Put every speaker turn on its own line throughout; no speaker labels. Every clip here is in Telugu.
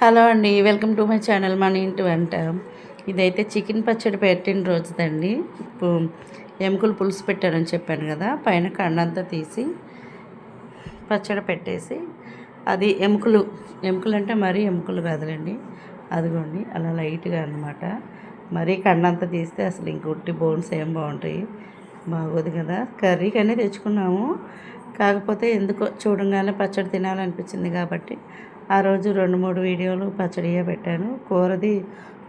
హలో అండి వెల్కమ్ టు మై ఛానల్ మన ఇంటి వంట. ఇదైతే చికెన్ పచ్చడి పెట్టిన రోజుదండి. ఇప్పుడు ఎముకలు పులుసు పెట్టానని చెప్పాను కదా పైన కండంతా తీసి పచ్చడి పెట్టేసి అది ఎముకలు ఎముకలు అంటే మరీ ఎముకలు కదలండి అదిగోండి అలా లైట్గా అనమాట మరీ కండంతా తీస్తే అసలు ఇంకొట్టి బోన్స్ ఏం బాగుంటాయి. బాగోదు కదా. కర్రీకనే తెచ్చుకున్నాము. కాకపోతే ఎందుకో చూడంగానే పచ్చడి తినాలనిపించింది కాబట్టి ఆ రోజు రెండు మూడు వీడియోలు పచ్చడియే పెట్టాను. కూరది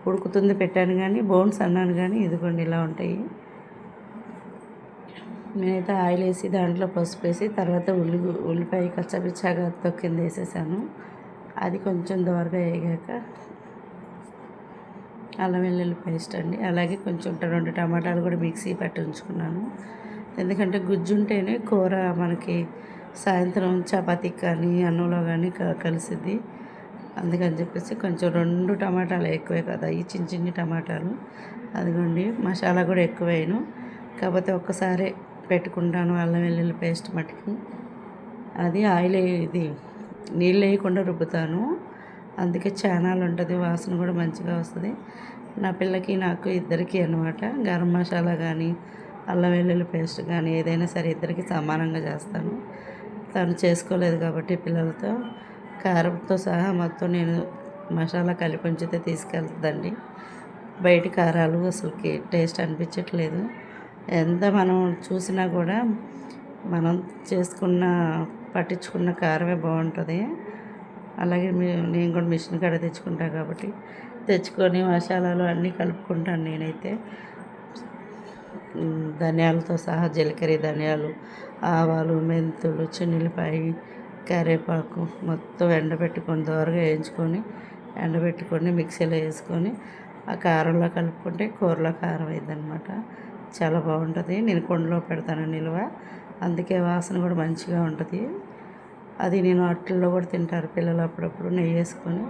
ఉడుకుతుంది పెట్టాను కానీ బోన్స్ అన్నాను కానీ ఇదిగోండి ఇలా ఉంటాయి. నేనైతే ఆయిల్ వేసి దాంట్లో పసుపు వేసి తర్వాత ఉల్లి ఉల్లిపాయ కచ్చపిచ్చాగా తొక్కింది వేసేసాను. అది కొంచెం దోరగా వేగాక అల్లం వెల్లుల్లి పేస్ట్ అండి. అలాగే కొంచెం రెండు టమాటాలు కూడా మిక్సీ పట్టి ఉంచుకున్నాను. ఎందుకంటే గుజ్జు ఉంటేనే కూర మనకి సాయంత్రం చపాతీకి కానీ అన్నంలో కానీ కలిసిద్ది. అందుకని చెప్పేసి కొంచెం రెండు టమాటాలు ఎక్కువే కదా ఈ చిన్న చిన్ని టమాటాలు. అదిగోండి మసాలా కూడా ఎక్కువైను. కాకపోతే ఒక్కసారి పెట్టుకుంటాను అల్లం వెల్లుల్లి పేస్ట్ మటుకు. అది ఆయిల్ ఇది నీళ్ళు వేయకుండా రుబ్బుతాను. అందుకే చానాలు ఉంటుంది వాసన కూడా మంచిగా వస్తుంది. నా పిల్లకి నాకు ఇద్దరికి అనమాట గరం మసాలా కానీ అల్లం వెల్లుల్లి పేస్ట్ కానీ ఏదైనా సరే ఇద్దరికి సమానంగా చేస్తాను. తను చేసుకోలేదు కాబట్టి పిల్లలతో. కారంతో సహా మొత్తం నేను మసాలా కలిపి ఉంచితే తీసుకెళ్తుందండి. బయట కారాలు అసలుకి టేస్ట్ అనిపించట్లేదు. ఎంత మనం చూసినా కూడా మనం చేసుకున్న పట్టించుకున్న కారమే బాగుంటుంది. అలాగే నేను కూడా మిషన్ కాడ తెచ్చుకుంటాను కాబట్టి తెచ్చుకొని మసాలాలు అన్నీ కలుపుకుంటాను నేనైతే. ధనియాలతో సహా జీలకర్ర ధనియాలు ఆవాలు మెంతులు చిన్నులపాయ కరివేపాకు మొత్తం ఎండబెట్టుకొని దోరగా వేయించుకొని ఎండబెట్టుకొని మిక్సీలో వేసుకొని ఆ కారంలో కలుపుకుంటే కూరలో కారం అయిందనమాట చాలా బాగుంటుంది. నేను కొండలో పెడతాను నిల్వ. అందుకే వాసన కూడా మంచిగా ఉంటుంది. అది నేను అట్లలో కూడా తింటారు పిల్లలు అప్పుడప్పుడు నెయ్యి వేసుకొని.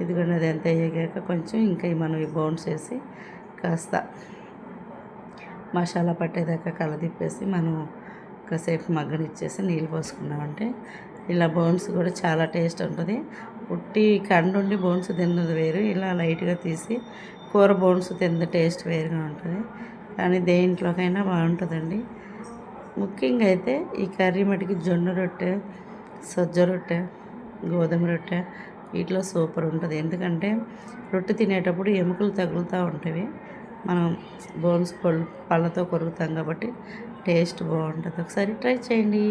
ఇదిగోండి అది ఎంత అయ్యాక కొంచెం ఇంకా మనం ఈ బౌన్స్ వేసి కాస్త మసాలా పట్టేదాకా కలదిప్పేసి మనం కాసేపు మగ్గనిచ్చేసి నీళ్ళు పోసుకున్నామంటే ఇలా బోన్స్ కూడా చాలా టేస్ట్ ఉంటుంది. ఉట్టి కండుండి బోన్స్ తిన్నది వేరు ఇలా లైట్గా తీసి కూర బోన్స్ తిన్న టేస్ట్ వేరుగా ఉంటుంది. కానీ దేంట్లోకైనా బాగుంటుందండి. ముఖ్యంగా అయితే ఈ కర్రీ మటుకి జొన్న రొట్టె సజ్జ రొట్టె గోధుమ రొట్టె వీటిలో సూపర్ ఉంటుంది. ఎందుకంటే రొట్టె తినేటప్పుడు ఎముకలు తగులుతూ ఉంటాయి మనం బోన్స్ పళ్ళు పళ్ళతో కొరుకుతాం కాబట్టి టేస్ట్ బాగుంటుంది. ఒకసారి ట్రై చేయండి.